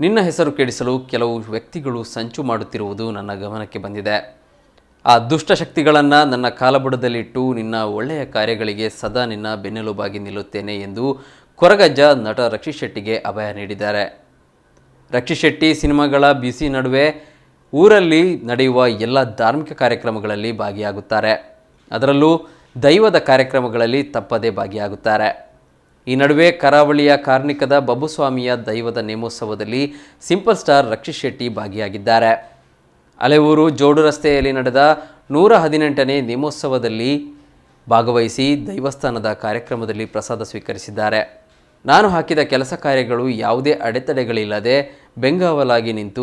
ನಿನ್ನ ಹೆಸರು ಕೇಳಿಸಲು ಕೆಲವು ವ್ಯಕ್ತಿಗಳು ಸಂಚು ಮಾಡುತ್ತಿರುವುದು ನನ್ನ ಗಮನಕ್ಕೆ ಬಂದಿದೆ. ಆ ದುಷ್ಟಶಕ್ತಿಗಳನ್ನು ನನ್ನ ಕಾಲಬುಡದಲ್ಲಿಟ್ಟು ನಿನ್ನ ಒಳ್ಳೆಯ ಕಾರ್ಯಗಳಿಗೆ ಸದಾ ನಿನ್ನ ಬೆನ್ನೆಲುಬಾಗಿ ನಿಲ್ಲುತ್ತೇನೆ ಎಂದು ಕೊರಗಜ್ಜ ನಟ ರಕ್ಷಿತ್ ಶೆಟ್ಟಿಗೆ ಅಭಯ ನೀಡಿದ್ದಾರೆ. ರಕ್ಷಿತ್ ಶೆಟ್ಟಿ ಸಿನಿಮಾಗಳ ಬಿಸಿ ನಡುವೆ ಊರಲ್ಲಿ ನಡೆಯುವ ಎಲ್ಲ ಧಾರ್ಮಿಕ ಕಾರ್ಯಕ್ರಮಗಳಲ್ಲಿ ಭಾಗಿಯಾಗುತ್ತಾರೆ. ಅದರಲ್ಲೂ ದೈವದ ಕಾರ್ಯಕ್ರಮಗಳಲ್ಲಿ ತಪ್ಪದೇ ಭಾಗಿಯಾಗುತ್ತಾರೆ. ಈ ನಡುವೆ ಕರಾವಳಿಯ ಕಾರ್ಣಿಕದ ಬಬುಸ್ವಾಮಿಯ ದೈವದ ನೇಮೋತ್ಸವದಲ್ಲಿ ಸಿಂಪಲ್ ಸ್ಟಾರ್ ರಕ್ಷಿತ್ ಶೆಟ್ಟಿ ಭಾಗಿಯಾಗಿದ್ದಾರೆ. ಅಲೆವೂರು ಜೋಡು ರಸ್ತೆಯಲ್ಲಿ ನಡೆದ ನೂರ ಹದಿನೆಂಟನೇ ನೇಮೋತ್ಸವದಲ್ಲಿ ಭಾಗವಹಿಸಿ ದೈವಸ್ಥಾನದ ಕಾರ್ಯಕ್ರಮದಲ್ಲಿ ಪ್ರಸಾದ ಸ್ವೀಕರಿಸಿದ್ದಾರೆ. ನಾನು ಹಾಕಿದ ಕೆಲಸ ಕಾರ್ಯಗಳು ಯಾವುದೇ ಅಡೆತಡೆಗಳಿಲ್ಲದೆ ಬೆಂಗಾವಲಾಗಿ ನಿಂತು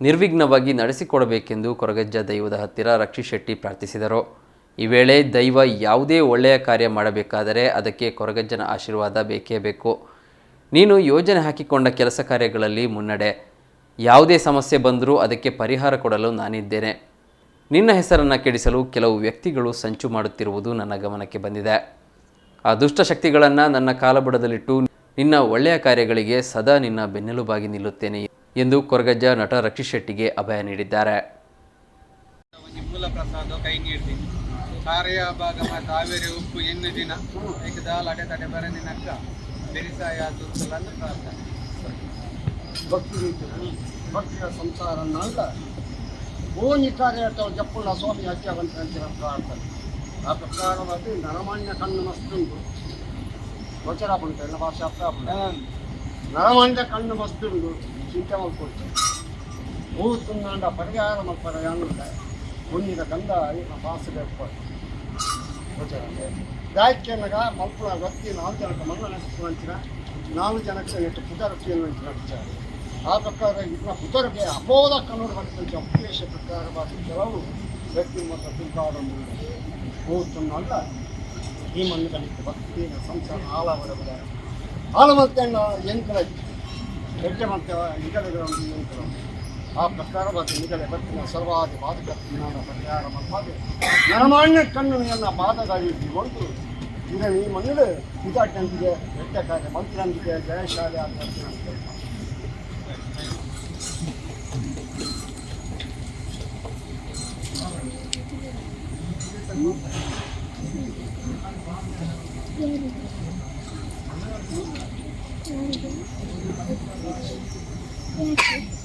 ನಿರ್ವಿಘ್ನವಾಗಿ ನಡೆಸಿಕೊಡಬೇಕೆಂದು ಕೊರಗಜ್ಜ ದೈವದ ಹತ್ತಿರ ರಕ್ಷಿತ್ ಶೆಟ್ಟಿ ಪ್ರಾರ್ಥಿಸಿದರು. ಈ ವೇಳೆ ದೈವ ಯಾವುದೇ ಒಳ್ಳೆಯ ಕಾರ್ಯ ಮಾಡಬೇಕಾದರೆ ಅದಕ್ಕೆ ಕೊರಗಜ್ಜನ ಆಶೀರ್ವಾದ ಬೇಕೇ ಬೇಕು. ನೀನು ಯೋಜನೆ ಹಾಕಿಕೊಂಡ ಕೆಲಸ ಕಾರ್ಯಗಳಲ್ಲಿ ಮುನ್ನಡೆ. ಯಾವುದೇ ಸಮಸ್ಯೆ ಬಂದರೂ ಅದಕ್ಕೆ ಪರಿಹಾರ ಕೊಡಲು ನಾನಿದ್ದೇನೆ. ನಿನ್ನ ಹೆಸರನ್ನು ಕೆಡಿಸಲು ಕೆಲವು ವ್ಯಕ್ತಿಗಳು ಸಂಚು ಮಾಡುತ್ತಿರುವುದು ನನ್ನ ಗಮನಕ್ಕೆ ಬಂದಿದೆ. ಆ ದುಷ್ಟಶಕ್ತಿಗಳನ್ನು ನನ್ನ ಕಾಲಬುಡದಲ್ಲಿಟ್ಟು ನಿನ್ನ ಒಳ್ಳೆಯ ಕಾರ್ಯಗಳಿಗೆ ಸದಾ ನಿನ್ನ ಬೆನ್ನೆಲುಬಾಗಿ ನಿಲ್ಲುತ್ತೇನೆ ಎಂದು ಕೊರಗಜ್ಜ ನಟ ರಕ್ಷಿತ್ ಶೆಟ್ಟಿಗೆ ಅಭಯ ನೀಡಿದ್ದಾರೆ. ಪ್ರಸಾದ ಕೈ ನೀಡ್ತಿ ಕಾರ್ಯ ಭಾಗ ಮತ್ತು ಕಾವೇರಿ ಉಪ್ಪು ಎಣ್ಣೆ ದಿನ. ಐದು ದಾಲ್ ಅಡೆ ತಡೆ ಬರನಿನಕ್ಕ ಬೆರಿಸಾಯ ತುತ್ತಲನ್ನು ಪ್ರಾರ್ಥನೆ. ಭಕ್ತಿ ಭಕ್ತಿಯ ಸಂಸಾರನ್ನಲ್ಲ. ಓನಿ ಕಾರ್ಯ ಜಪ್ಪುಳ ಸ್ವಾಮಿ ಹತ್ಯವಂತ ಪ್ರಾರ್ಥನೆ. ಆ ಪ್ರಕಾರವಾಗಿ ನರಮಾನ್ಯ ಕಣ್ಣು ಮಸ್ತುಂಡು ಗೋಚರ ಬಂತು ಎಲ್ಲ ಭಾಷೆ ಅರ್ಥ. ನರಮಾನ್ಯ ಕಣ್ಣು ಮಸ್ತುಂಡು ಚಿಂತೆ ಮಾಡ್ಕೊಳ್ತೇವೆ. ಮೂವತ್ತೊಂದ ಪರಿಹಾರ ಮಾಡ್ತಾರೆ ಯಾನುಂಡ ಮುನ್ನಿದ ಗಂಧ ಪಾಸದ ಗೋಚರ ನಗ ಮಲ್ಪುಳ ವ್ಯಕ್ತಿ ನಾಲ್ಕು ಜನಕ್ಕೆ ಮಣ್ಣ ನೆನೆಸುವಂಚಿನ ನಾಲ್ಕು ಜನಕ್ಕೆ ನೆಟ್ಟು ಪುಟರಕ್ಕಿಯನ್ನು ವಿಚಾರ ಆ ಪ್ರಕಾರ ಇನ್ನ ಪುತರಿಗೆ ಅಪೋದ ಕನ್ನಡ ಬರ್ತಂತೆ ಅಪ್ಲೇಶ ಪ್ರಕಾರವಾಗಿ ಕೆಲವು ವ್ಯಕ್ತಿ ಮತ್ತು ತಿಂಕಾಡೊಂದು ಮೂವತ್ತೊಂದು ಅಲ್ಲ, ಈ ಮಣ್ಣುಗಳಿಗೆ ಭಕ್ತಿ, ಸಂಸಾರ ಆಳವರವರ ಆಳ ಮತ್ತೆ ಯಂತ್ರ ಹೆಜ್ಜೆ ಮಾಡ್ತೇವೆ ಒಂದು ಯಂತ್ರ ಆ ಪ್ರಕಾರವಾಗಿ ನಿಗಡೆ ಬತ್ತಿನ ಸರ್ವಾದಿ ಬಾಧಕ ಜ್ಞಾನ ಪರಿಹಾರ ಮಾಡಿ ನರಮಾನ್ಯ ಕಣ್ಣುನೆಯನ್ನ ಬಾಧಗಳಿಟ್ಟುಕೊಂಡು ಈಗ ಈ ಮಣ್ಣು ಇದಾಟಂತಿಗೆ ಹೆಜ್ಜೆ ಕಾರ್ಯ ಮಂತ್ರಂತಿಗೆ ಜಯಶಾಲೆ ಅಂತ Yes.